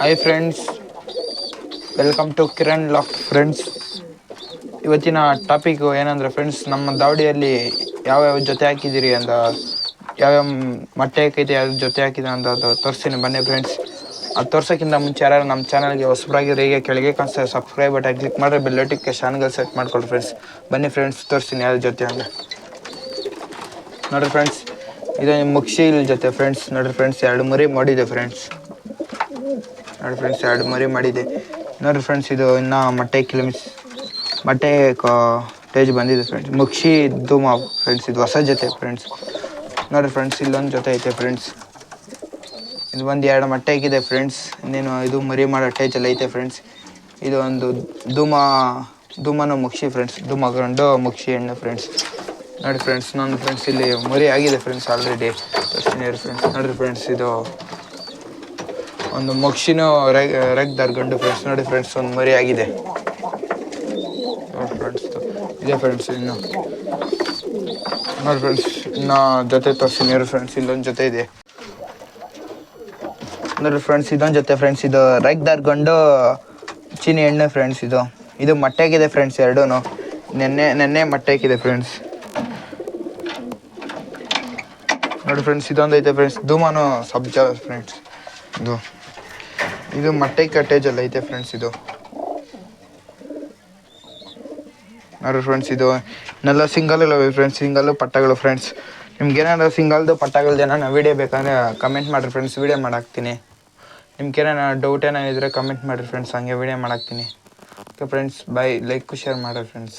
Hi friends welcome to Kiran lock friends ಇವತ್ತಿನ topic ಏನಂದ್ರೆ friends ನಮ್ಮ ದಾವಡಿಯಲ್ಲಿ ಯಾವ್ಯಾವ ಜೊತೆ ಹಾಕಿದ್ದೀರಿ ಅಂತ, ಯಾವ್ಯಾವ ಮೊಟ್ಟೆ ಹಾಕೈತೆ ಯಾವ ಜೊತೆ ಹಾಕಿದೆ ಅಂತ ಅದು ತೋರಿಸ್ತೀನಿ. ಬನ್ನಿ ಫ್ರೆಂಡ್ಸ್ ಅದು ತೋರ್ಸೋಕ್ಕಿಂತ ಮುಂಚೆ ಯಾರು ನಮ್ಮ ಚಾನಲ್ಗೆ ಹೊಸಬರಾಗಿರೋ ಹೀಗೆ ಕೆಳಗೆ ಕಾಣಿಸ್ತಾರೆ ಸಬ್ಸ್ಕ್ರೈಬ್ ಬಟನ್ ಕ್ಲಿಕ್ ಮಾಡಿದ್ರೆ ಬೆಲ್ ಚಾನಲ್ಗೆ ಸೆಟ್ ಮಾಡ್ಕೊಳ್ಳಿ ಫ್ರೆಂಡ್ಸ್ ಬನ್ನಿ ಫ್ರೆಂಡ್ಸ್ ತೋರಿಸ್ತೀನಿ ಯಾವ ಜೊತೆ ಅಂತ. ನೋಡಿರಿ ಫ್ರೆಂಡ್ಸ್ ಇದು ಮುಕ್ಷಿಲ್ ಜೊತೆ ಫ್ರೆಂಡ್ಸ್ ನೋಡಿರಿ ಫ್ರೆಂಡ್ಸ್ ಎರಡು ಮರಿ ಮಾಡಿದೆ ಫ್ರೆಂಡ್ಸ್ ನೋಡಿ ಫ್ರೆಂಡ್ಸ್ ಎರಡು ಮರಿ ಮಾಡಿದೆ. ನೋಡಿ ಫ್ರೆಂಡ್ಸ್ ಇದು ಇನ್ನು ಮೊಟ್ಟೆ ಕಿಲಮಿಸ್. ಮೊಟ್ಟೆ ಟೇಜ್ ಬಂದಿದೆ ಫ್ರೆಂಡ್ಸ್ ಮುಕ್ಷಿ ಧೂಮ ಫ್ರೆಂಡ್ಸ್ ಇದು ಹೊಸ ಜೊತೆ ಫ್ರೆಂಡ್ಸ್ ನೋಡಿ ಫ್ರೆಂಡ್ಸ್ ಇಲ್ಲೊಂದು ಜೊತೆ ಐತೆ ಫ್ರೆಂಡ್ಸ್ ಇದು ಒಂದು ಎರಡು ಮೊಟ್ಟೆ ಹಾಕಿದೆ ಫ್ರೆಂಡ್ಸ್ ಇನ್ನೇನು ಇದು ಮರಿ ಮಾಡೋ ಟೇಜಲ್ಲಿ ಐತೆ ಫ್ರೆಂಡ್ಸ್ ಇದು ಒಂದು ಧೂಮ, ಧೂಮನ ಮುಕ್ಷಿ ಫ್ರೆಂಡ್ಸ್ ಧೂಮ ಗಂಡು ಮುಕ್ಷಿ ಹೆಣ್ಣು ಫ್ರೆಂಡ್ಸ್ ನೋಡಿ ಫ್ರೆಂಡ್ಸ್ ನನ್ನ ಫ್ರೆಂಡ್ಸ್ ಇಲ್ಲಿ ಮರಿ ಆಗಿದೆ ಫ್ರೆಂಡ್ಸ್ ಆಲ್ರೆಡಿ ಫ್ರೆಂಡ್ಸ್ ನೋಡಿರಿ ಫ್ರೆಂಡ್ಸ್ ಇದು ಒಂದು ಮಕ್ಷಿನೂ ರೆಗ್ ರೆಗ್ದಾರ್ ಗಂಡು ಫ್ರೆಂಡ್ಸ್ ನೋಡಿ ಫ್ರೆಂಡ್ಸ್ ಒಂದು ಮರಿ ಆಗಿದೆ. ಇದೆ ಫ್ರೆಂಡ್ಸ್ ಇನ್ನು. ನೋಡಿ ಫ್ರೆಂಡ್ಸ್ ಇನ್ನು ಜೊತೆ ತೋರಿಸ್ತೀನಿ ಫ್ರೆಂಡ್ಸ್ ಇಲ್ಲೊಂದು ಜೊತೆ ಇದೆ. ನೋಡಿ ಫ್ರೆಂಡ್ಸ್ ಇದೊಂದು ಜೊತೆ ಫ್ರೆಂಡ್ಸ್ ಇದು. ರೆಗ್ದಾರ್ ಗಂಡು, ಚೀನಿ ಎಣ್ಣೆ ಫ್ರೆಂಡ್ಸ್ ಇದು. ಇದು ಮೊಟ್ಟೆಗಿದೆ ಫ್ರೆಂಡ್ಸ್ ಎರಡೂ ನೆನ್ನೆ ನೆನ್ನೆ ಮೊಟ್ಟೆ ಹಾಕಿದೆ ಫ್ರೆಂಡ್ಸ್ ನೋಡಿ ಫ್ರೆಂಡ್ಸ್ ಇದೊಂದು ಐತೆ ಫ್ರೆಂಡ್ಸ್ ಧೂಮಾನು ಸಬ್ಜ ಫ್ರೆಂಡ್ಸ್ ಇದು. ಇದು ಮಟ್ಟೆ ಅಲ್ಲ ಐತೆ ಫ್ರೆಂಡ್ಸ್ ಇದು. ನೋಡಿ ಫ್ರೆಂಡ್ಸ್ ಇದು ನೆಲ್ಲ ಸಿಂಗಲ್ ಇಲ್ಲವೆ ಫ್ರೆಂಡ್ಸ್ ಸಿಂಗಲ್ಲು ಪಟ್ಟಗಳು ಫ್ರೆಂಡ್ಸ್ ನಿಮ್ಗೆ ಏನಾದ್ರು ಸಿಂಗಲ್ದು ಪಟ್ಟಗಳ್ದು ಏನಾರ ವೀಡಿಯೋ ಬೇಕಂದ್ರೆ ಕಮೆಂಟ್ ಮಾಡಿರಿ ಫ್ರೆಂಡ್ಸ್ ವೀಡಿಯೋ ಮಾಡಾಕ್ತೀನಿ. ನಿಮ್ಗೆ ಏನಾರ ಡೌಟ್ ಏನಾರ ಇದ್ರೆ ಕಮೆಂಟ್ ಮಾಡಿರಿ ಫ್ರೆಂಡ್ಸ್ ಹಂಗೆ video ಮಾಡಾಕ್ತೀನಿ. Okay friends bye like share ಮಾಡಿರಿ ಫ್ರೆಂಡ್ಸ್